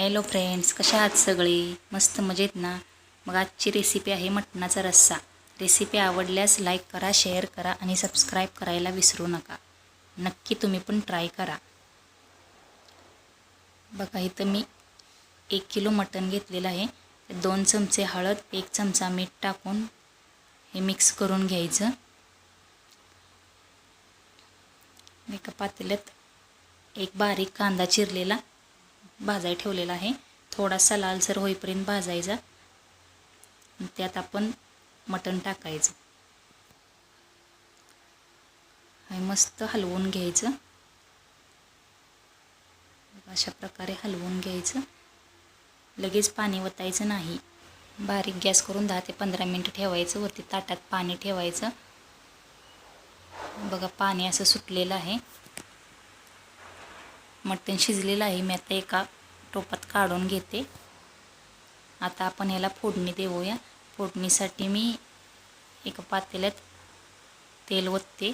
Hello friends कशा आहात सगळे? मस्त मजेत ना? मग आजची रेसिपी आहे मटणाचा रस्सा. रेसिपी आवडल्यास लाईक करा शेअर करा आणि सबस्क्राईब करायला विसरू नका. नक्की तुम्ही पण ट्राय करा. बघा इथं मी एक किलो मटण घेतलेलं आहे. दोन चमचे हळद एक चमचा मीठ टाकून हे मिक्स करून घ्यायचं. एका पातेल्यात एक बारीक कांदा चिरलेला. भाजाय ठेवलेला आहे. थोडासा लालसर होईपर्यंत भाजायचा. त्यात आपण मटण टाकायचं. आणि मस्त हलवून घ्यायचं. अशा प्रकारे हलवून घ्यायचं. लगेच पाणी वतायचं नाही. बारीक गॅस करून दहा ते पंधरा मिनटं ठेवायचं. वरती ताटात पाणी ठेवायचं. बघा पाणी असं सुटलेलं आहे. मटण शिजलेलं आहे. मी आता एका टोपात काढून घेते. आता आपण याला फोडणी देऊया. फोडणीसाठी मी एका पातेल्यात तेल ओतते.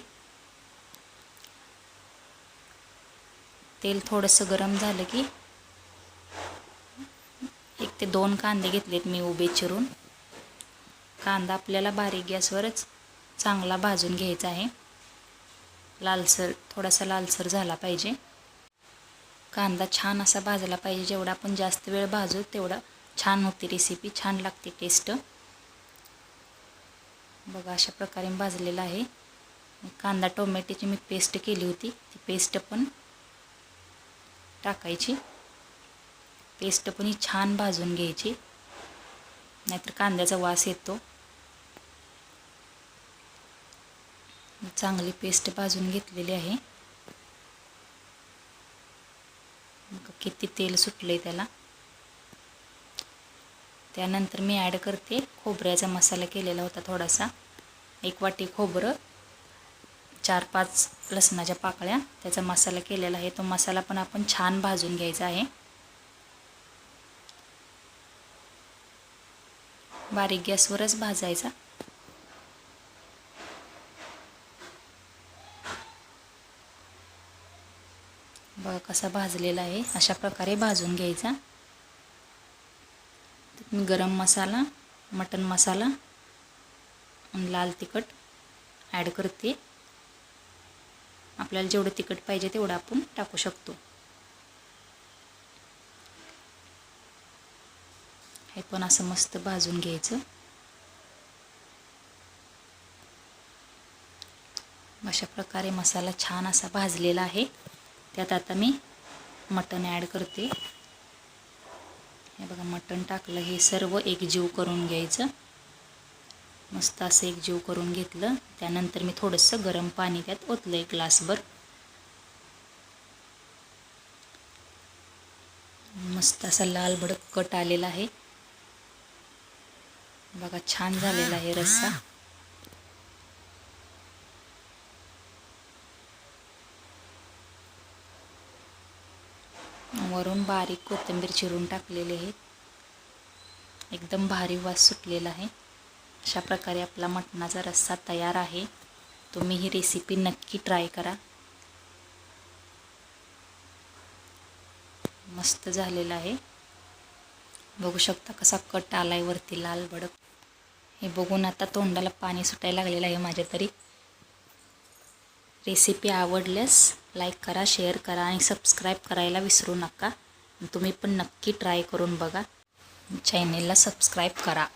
तेल थोडंसं गरम झालं की एक ते दोन कांदे घेतलेत मी उभे चिरून. कांदा आपल्याला बारीक गॅसवरच चांगला भाजून घ्यायचा आहे. लालसर थोडासा लालसर झाला पाहिजे. कांदा छान असा भाजला पाहिजे. जेवढा आपण जास्त वेळ भाजू तेवढा छान होते रेसिपी छान लागते टेस्ट बघा अशा प्रकारे भाजलेला आहे. कांदा टोमॅटोची मी पेस्ट केली होती. ती पेस्ट पण टाकायची. पेस्ट पण ही छान भाजून घ्यायची. नाहीतर कांद्याचा वास येतो. चांगली पेस्ट भाजून घेतलेली आहे. किती तेल सुटलं आहे त्याला. त्यानंतर मी ॲड करते खोबऱ्याचा मसाला केलेला होता थोडासा. एक वाटी खोबरं चार पाच लसणाच्या पाकळ्या त्याचा मसाला केलेला आहे. तो मसाला पण आपण छान भाजून घ्यायचा आहे. बारीक गॅसवरच भाजायचा. बघा कसा भाजलेला आहे. अशा प्रकारे भाजून घ्यायचा. गरम मसाला मटन मसाला आणि लाल तिखट ॲड करते. आपल्याला जेवढं तिखट पाहिजे तेवढं आपण टाकू शकतो. हे पण असं मस्त भाजून घ्यायचं. अशा प्रकारे मसाला छान असा भाजलेला आहे. त्यात आता मी मटण ॲड करते. हे बघा मटण टाकलं. हे सर्व एकजीव करून घ्यायचं. मस्त असं एकजीव करून घेतलं. त्यानंतर मी थोडंसं गरम पाणी त्यात ओतलं एक ग्लासभर. मस्त असा लाल भडक कट आलेला आहे. बघा छान झालेला आहे रस्सा. वरून बारीक कोथिंबीर चिरून टाकलेले आहेत एकदम भारी वास सुटलेला आहे. अशा प्रकारे आपला मटणाचा रस्सा तयार आहे. तुम्ही ही रेसिपी नक्की ट्राय करा. मस्त झालेला आहे. बघू शकता कसा कट आलाय वरती लाल भडक हे बघून आता तोंडाला पाणी सुटायला लागलेलं आहे माझ्या तरी रेसिपी आवडल्यास लाईक करा शेअर करा आणि सबस्क्राईब करायला विसरू नका. तुम्ही पण नक्की ट्राय करून बघा. चॅनेलला सबस्क्राईब करा.